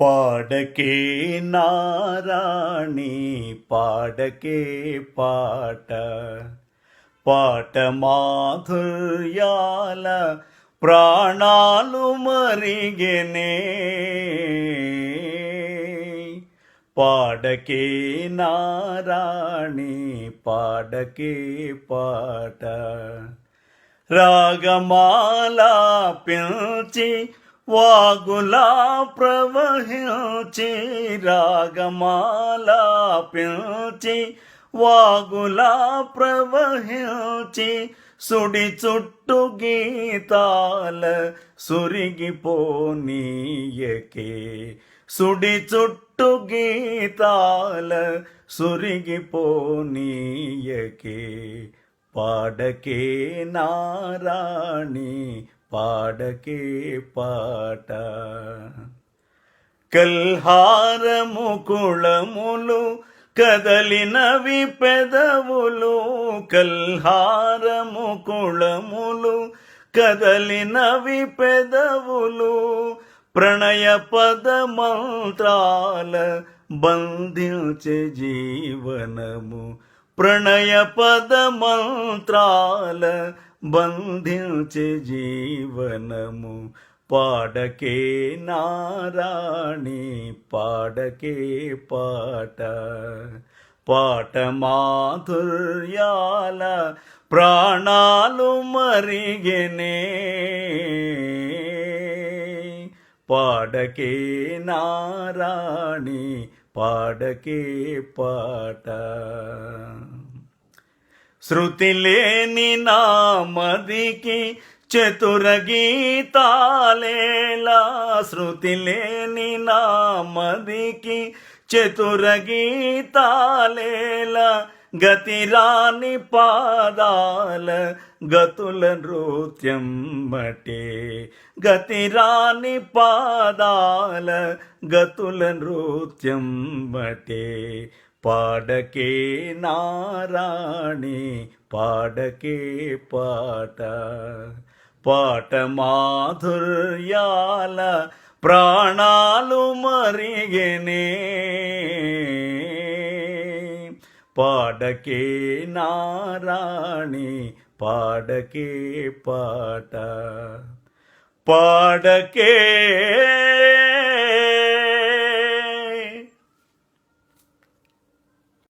పాడకే నారాణి పాడకే పాట. పాట మాధుర్యాల ప్రాణాలు మరిగెనే. పాడకే నారాణి పాడకే పాట. రాగమాల పిలిచి వాగులా ప్రవహించి రాగమాల పిల్చి వాగులా ప్రవహించి సుడి చుట్టు గీతాల సురిగిపోనీయకే సుడి చుట్టు గీతాల సురిగిపోనీయకే పాడకే నారాణి పాడకే పాట. కల్హారము కుళములు కదలినవి పెదవులు కల్హారము కుళములు కదలినవి పెదవులు ప్రణయ పద మంత్రాల బంధించే జీవనము. ప్రణయ పద మంత్రాల బంధించే జీవనము. పాడకే నారాణి పాడకే పాట. పాట మాధుర్యాల ప్రాణాలు మరిగెనే. పాడకే నారాణి పాడకే పాట. శృతి లేని నామదికి చతుర గీతాలేలా శృతి లేని నామదికి చతుర గీతాలేలా గతిరాని పాదాల గతుల నృత్యం బటే గతిరాని పాదాల గతుల నృత్యం బటే పాడకే నారాణి పాడకే పాట. పాట మాధుర్యాల ప్రాణాలు మరిగనే. పాడకే నారాణి పాడకే పాట. పాడకే